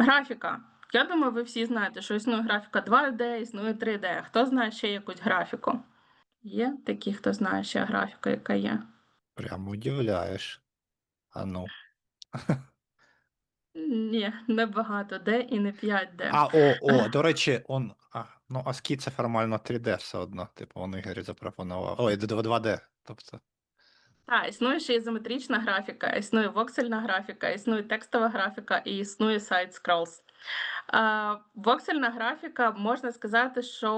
Графіка. Я думаю, ви всі знаєте, що існує графіка 2D, існує 3D. Хто знає ще якусь графіку? Є такі, хто знає ще графіку, яка є? Прям удивляєш. А ну. Ні, не багато D і не 5D. А, о, о, до речі, он. А, ну, ASCII це формально 3D все одно. Типу, он Ігор запропонував. Ой, 2D. Тобто. Так, існує ще ізометрична графіка, існує воксельна графіка, існує текстова графіка і існує сайт scrolls. Е, Воксельна графіка можна сказати, що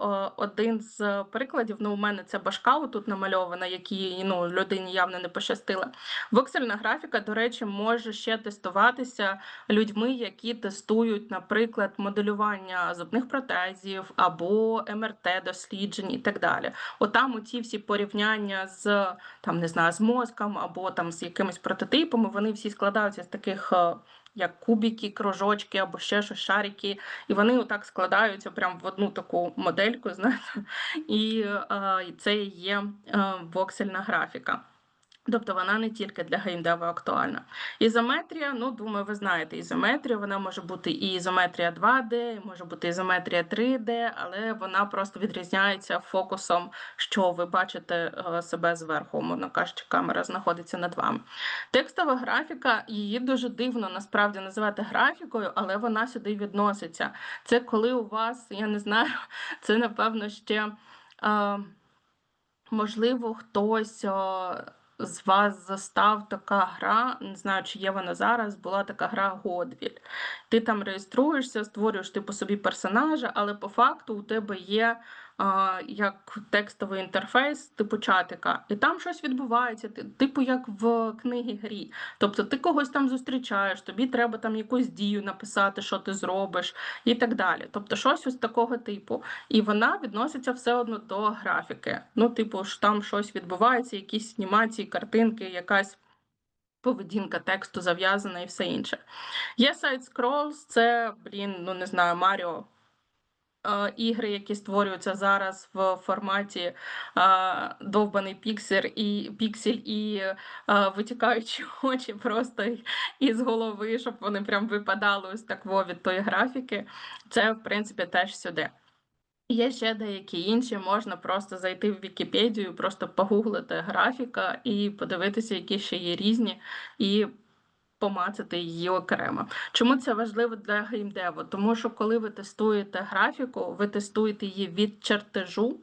е, один з прикладів, ну у мене це башка тут намальована, якій ну, людині явно не пощастило. Воксельна графіка, до речі, може ще тестуватися людьми, які тестують, наприклад, моделювання зубних протезів або МРТ-досліджень і так далі. Отам у ці всі порівняння з там не знаю, з мозком або там з якимись прототипами, вони всі складаються з таких. Як кубики, кружочки або ще щось, шарики, і вони отак складаються прямо в одну таку модельку, знаєте, і е, і це є е, воксельна графіка. Тобто вона не тільки для геймдеву актуальна. Ізометрія, ну думаю, ви знаєте, ізометрія, вона може бути і ізометрія 2D, і може бути ізометрія 3D, але вона просто відрізняється фокусом, що ви бачите е, себе зверху, умовно кажучи, камера знаходиться над вами. Текстова графіка, її дуже дивно насправді називати графікою, але вона сюди відноситься. Це коли у вас, я не знаю, це напевно ще. Е, Можливо, хтось з вас застав така гра, не знаю, чи є вона зараз, була така гра Годвіль. Ти там реєструєшся, створюєш ти по собі персонажа, але по факту у тебе є як текстовий інтерфейс, типу чатика, і там щось відбувається, типу як в книгі грі. Тобто ти когось там зустрічаєш, тобі треба там якусь дію написати, що ти зробиш, і так далі. Тобто, щось ось такого типу. І вона відноситься все одно до графіки. Ну, типу, ж там щось відбувається, якісь анімації, картинки, якась. Поведінка тексту зав'язана і все інше. Є сайт Scrolls, це, блін, ну не знаю, Маріо. Е, ігри, які створюються зараз в форматі е, довбаний піксель і піксель і е, витікаючі очі просто із голови, щоб вони прям випадали ось такво від тої графіки. Це, в принципі, теж сюди. Є ще деякі інші, можна просто зайти в Вікіпедію, просто погуглити графіка і подивитися, які ще є різні, і помацати її окремо. Чому це важливо для геймдеву? Тому що коли ви тестуєте графіку, ви тестуєте її від чертежу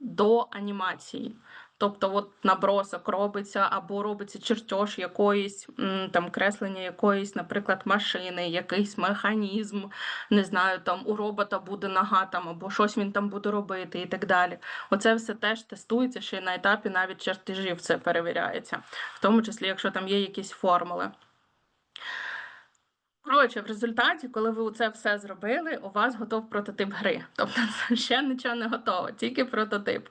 до анімації. Тобто, от набросок робиться або робиться чертеж якоїсь там креслення якоїсь, наприклад, машини, якийсь механізм, не знаю, там у робота буде нога там, або щось він там буде робити і так далі. Оце все теж тестується ще на етапі навіть чертежів це перевіряється, в тому числі, якщо там є якісь формули. Коротше, в результаті, коли ви це все зробили, у вас готов прототип гри. Тобто ще нічого не готово, тільки прототип.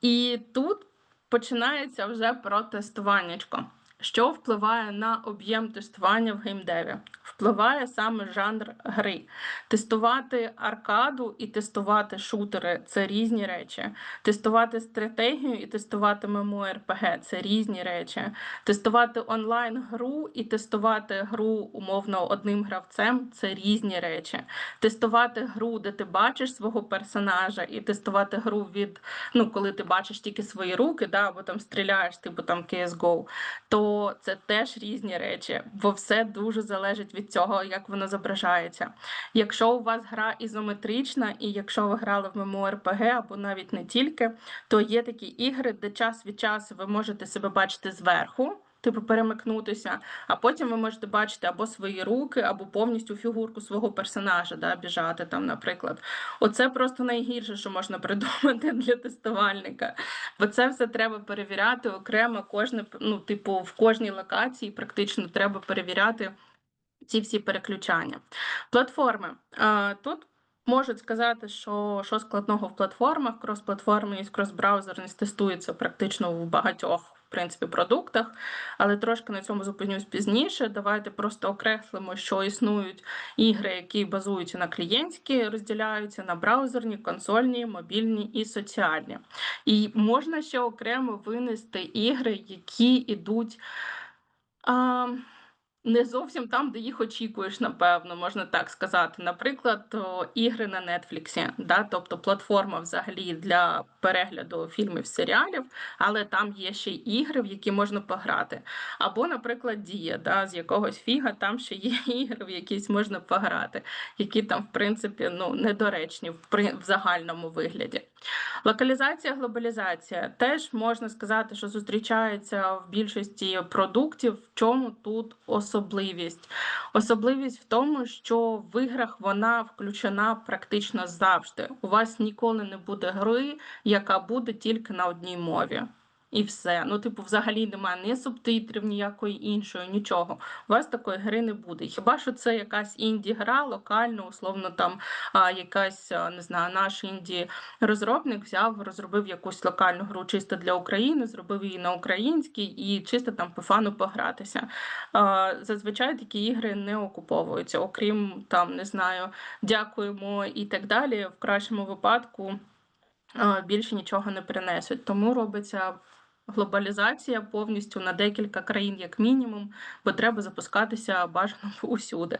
І тут починається вже протестуваннячко. Що впливає на об'єм тестування в геймдеві? Впливає саме жанр гри. Тестувати аркаду і тестувати шутери це різні речі. Тестувати стратегію і тестувати ММО-РПГ це різні речі. Тестувати онлайн-гру і тестувати гру умовно одним гравцем це різні речі. Тестувати гру, де ти бачиш свого персонажа, і тестувати гру від ну, коли ти бачиш тільки свої руки, да, або там стріляєш, типу там CSGO, то це теж різні речі, бо все дуже залежить від цього, як воно зображається. Якщо у вас гра ізометрична, і якщо ви грали в MMORPG або навіть не тільки, то є такі ігри, де час від часу ви можете себе бачити зверху. Типу перемикнутися, а потім ви можете бачити або свої руки, або повністю фігурку свого персонажа, да, біжати там, наприклад. Оце просто найгірше, що можна придумати для тестувальника. Бо це все треба перевіряти окремо, кожне, ну, типу, в кожній локації практично треба перевіряти ці всі переключання. Платформи. Е, Тут можуть сказати, що що складного в платформах, крос-платформеність, крос-браузерність тестується практично в багатьох. В принципі, продуктах, але трошки на цьому зупинюсь пізніше. Давайте просто окреслимо, що існують ігри, які базуються на клієнтські, розділяються на браузерні, консольні, мобільні і соціальні. І можна ще окремо винести ігри, які йдуть. А, Не зовсім там, де їх очікуєш, напевно, можна так сказати. Наприклад, ігри на Нетфліксі, да, тобто платформа взагалі для перегляду фільмів, серіалів, але там є ще й ігри, в які можна пограти. Або, наприклад, Дія, да, з якогось фіга, там ще є ігри, в якісь можна пограти, які там, в принципі, ну, недоречні в, в загальному вигляді. Локалізація, глобалізація теж можна сказати, що зустрічається в більшості продуктів. В чому тут особливість? Особливість в тому, що в іграх вона включена практично завжди. У вас ніколи не буде гри, яка буде тільки на одній мові. І все. Ну, типу, взагалі немає ні субтитрів, ніякої іншої, нічого. У вас такої гри не буде. Хіба що це якась інді-гра, локально, условно, там а, якась, не знаю, наш інді розробник взяв, розробив якусь локальну гру чисто для України, зробив її на українській і чисто там по фану погратися. А, Зазвичай такі ігри не окуповуються, окрім там, не знаю, дякуємо і так далі. В кращому випадку більше нічого не принесуть. Тому робиться. Глобалізація повністю на декілька країн, як мінімум, бо треба запускатися бажано усюди.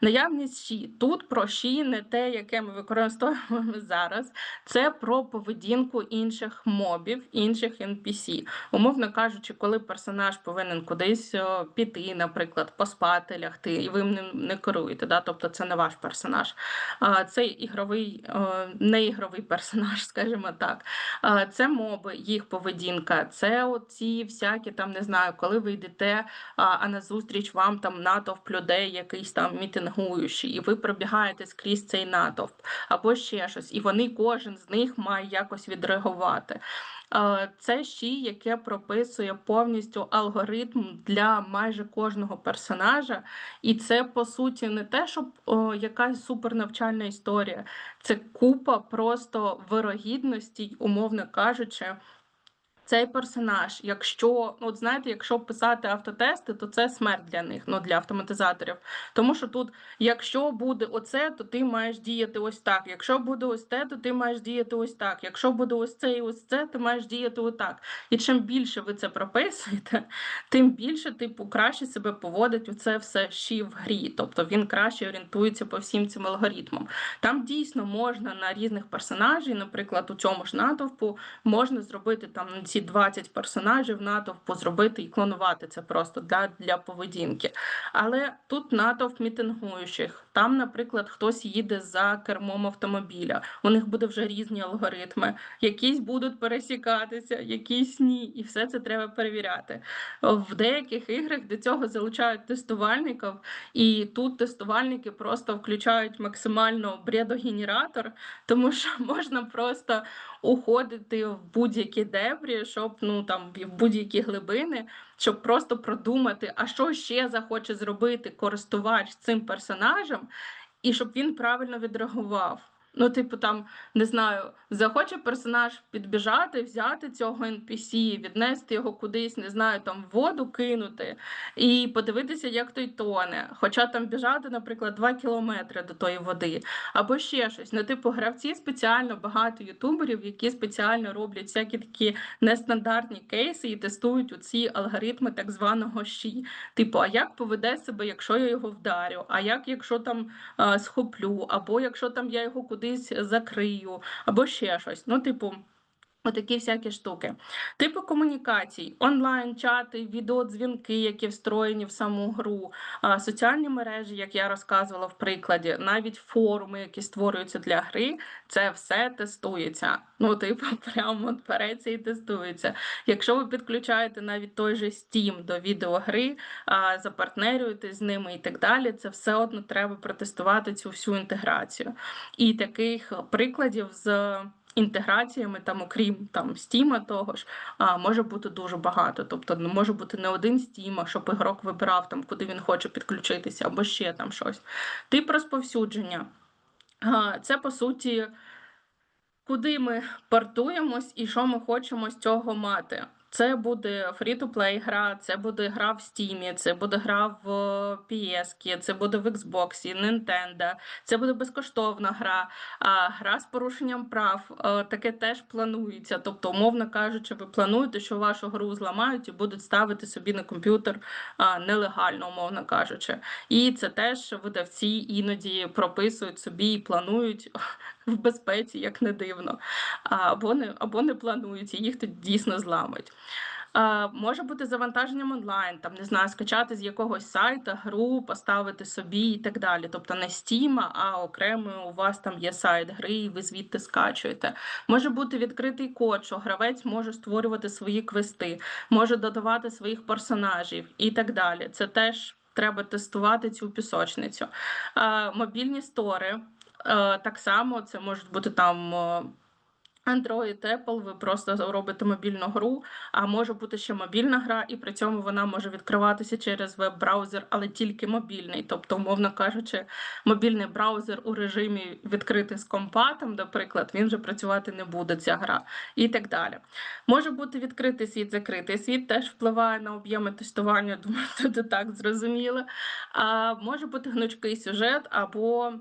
Наявність ші. Тут про ші не те, яке ми використовуємо зараз. Це про поведінку інших мобів, інших NPC. Умовно кажучи, коли персонаж повинен кудись піти, наприклад, поспати, лягти, і ви ним не керуєте, да? тобто це не ваш персонаж. Це ігровий, не ігровий персонаж, скажімо так. Це моби, їх поведінка, це оці всякі там, не знаю, коли ви йдете, а, а назустріч вам там натовп людей, якийсь там мітингуючий, і ви пробігаєте скрізь цей натовп, або ще щось, і вони кожен з них має якось відреагувати. Це щі, яке прописує повністю алгоритм для майже кожного персонажа, і це по суті не те, щоб о, якась супернавчальна історія, це купа просто вирогідностей, умовно кажучи. Цей персонаж, якщо, ну, от знаєте, якщо писати автотести, то це смерть для них, ну для автоматизаторів. Тому що тут, якщо буде оце, то ти маєш діяти ось так. Якщо буде ось те, то ти маєш діяти ось так. Якщо буде ось це і ось це, ти маєш діяти отак. І чим більше ви це прописуєте, тим більше, типу, краще себе поводить у це все ще в грі. Тобто він краще орієнтується по всім цим алгоритмам. Там дійсно можна на різних персонажів, наприклад, у цьому ж натовпу можна зробити там на ці 20 персонажів натовпу зробити і клонувати це просто для, для поведінки. Але тут натовп мітингуючих. Там, наприклад, хтось їде за кермом автомобіля. У них буде вже різні алгоритми. Якісь будуть пересікатися, якісь ні. І все це треба перевіряти. В деяких іграх до цього залучають тестувальників, і тут тестувальники просто включають максимально бредогенератор, тому що можна просто уходити в будь-які дебрі, щоб ну там в будь-які глибини, щоб просто продумати, а що ще захоче зробити користувач цим персонажем, і щоб він правильно відреагував. Ну, типу, там не знаю, захоче персонаж підбіжати, взяти цього NPC, віднести його кудись, не знаю, там в воду кинути і подивитися, як той тоне. Хоча там біжати, наприклад, 2 кілометри до тої води, або ще щось. Ну, типу, гравці спеціально багато ютуберів, які спеціально роблять всякі такі нестандартні кейси і тестують оці алгоритми так званого щі. Типу, а як поведе себе, якщо я його вдарю? А як якщо там а, схоплю, або якщо там я його кудись закрию, або ще щось. Ну, типу. Отакі всякі штуки. Типи комунікацій, онлайн-чати, відеодзвінки, які встроєні в саму гру, соціальні мережі, як я розказувала в прикладі, навіть форуми, які створюються для гри, це все тестується. Ну, типу, прямо береться і тестується. Якщо ви підключаєте навіть той же Steam до відеогри, запартнерюєтесь з ними і так далі, це все одно треба протестувати цю всю інтеграцію. І таких прикладів з інтеграціями, там, окрім там стіма, того ж, а, може бути дуже багато. Тобто не може бути не один стім, а щоб ігрок вибирав там, куди він хоче підключитися, або ще там щось. Тип розповсюдження. А, Це по суті, куди ми портуємось і що ми хочемо з цього мати. Це буде free-to-play гра, це буде гра в Steam, це буде гра в PS, це буде в Xbox, Nintendo, це буде безкоштовна гра, а гра з порушенням прав. е, Таке теж планується. Тобто, умовно кажучи, ви плануєте, що вашу гру зламають і будуть ставити собі на комп'ютер нелегально, умовно кажучи. І це теж видавці іноді прописують собі і планують в безпеці, як не дивно. Або не, або не планують, і їх тут дійсно зламають. А, може бути завантаженням онлайн, там не знаю, скачати з якогось сайта гру, поставити собі і так далі. Тобто не Steam, а окремо у вас там є сайт гри, і ви звідти скачуєте. Може бути відкритий код, що гравець може створювати свої квести, може додавати своїх персонажів і так далі. Це теж треба тестувати цю пісочницю. А, мобільні стори. Е, Так само це можуть бути там е, Android, Apple, ви просто робите мобільну гру, а може бути ще мобільна гра, і при цьому вона може відкриватися через веб-браузер, але тільки мобільний. Тобто, умовно кажучи, мобільний браузер у режимі відкритий з компа, там, наприклад, він вже працювати не буде, ця гра, і так далі. Може бути відкритий світ, закритий світ теж впливає на об'єми тестування, думаю, тут так зрозуміло. А може бути гнучкий сюжет або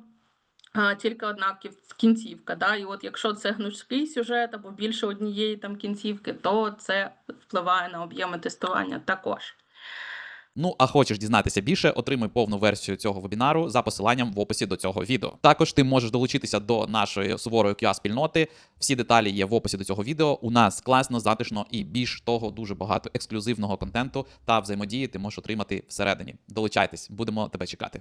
тільки одна кінцівка. Да? І от якщо це гнучкий сюжет або більше однієї там кінцівки, то це впливає на об'єми тестування також. Ну, а хочеш дізнатися більше, отримай повну версію цього вебінару за посиланням в описі до цього відео. Також ти можеш долучитися до нашої суворої QA спільноти. Всі деталі є в описі до цього відео. У нас класно, затишно і більш того, дуже багато ексклюзивного контенту та взаємодії ти можеш отримати всередині. Долучайтесь, будемо тебе чекати.